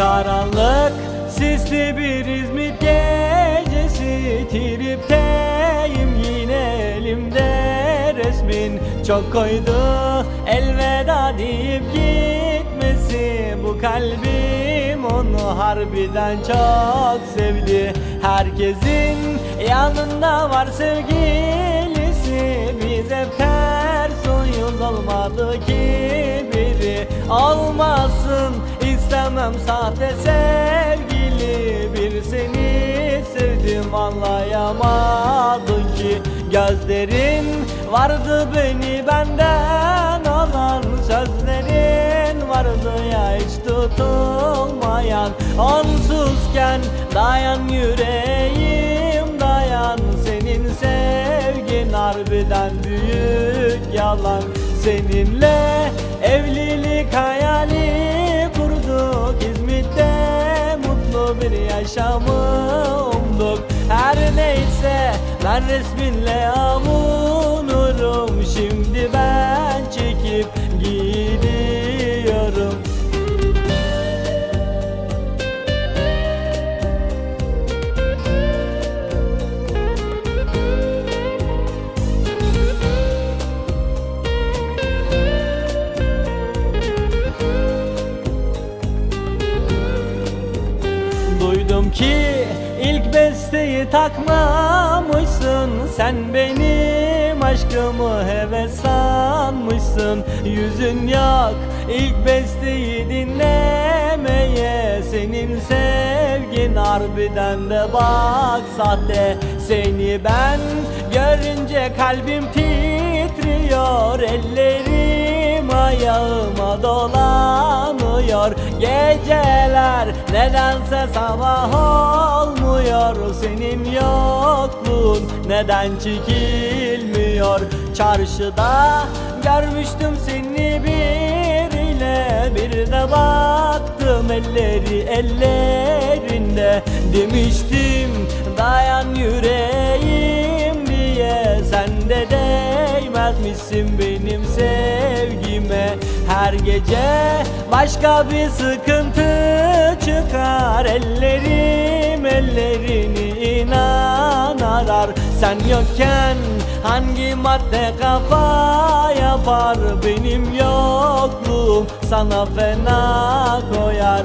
Karanlık sisli bir İzmit gecesi. Tripteyim yine elimde resmin. Çok koydu elveda deyip gitmesi. Bu kalbim onu harbiden çok sevdi. Herkesin yanında var sevgilisi. Biz hep ters uyuz olmadı ki biri Olmasın istemem sahte sevgili. Bir seni sevdim anlayamadın ki. Gözlerin vardı beni benden alan. Sözlerin vardı ya hiç tutulmayan. Onsuzken dayan yüreğim dayan. Senin sevgin harbiden büyük yalan. Seninle evlilik hayali yaşamı umduk Her neyse ben resminle avunurum ki ilk besteyi takmamışsın. Sen benim aşkımı heves sanmışsın. Yüzün yok ilk besteyi dinlemeye. Senin sevgin harbiden de bak sahte. Seni ben görünce kalbim titriyor. Ellerim ayağıma dolanıyor Geceler. Nedense sabah olmuyor Senin yokluğun neden çekilmiyor? Çarşıda görmüştüm seni biriyle Bir de baktım elleri ellerinde. Demiştim dayan yüreğim diye Sen de değmezmişsin benim sevgime Her gece. Başka bir sıkıntı çıkar. Ellerim ellerini inan arar Sen yokken hangi madde kafa yapar Benim yokluğum sana fena koyar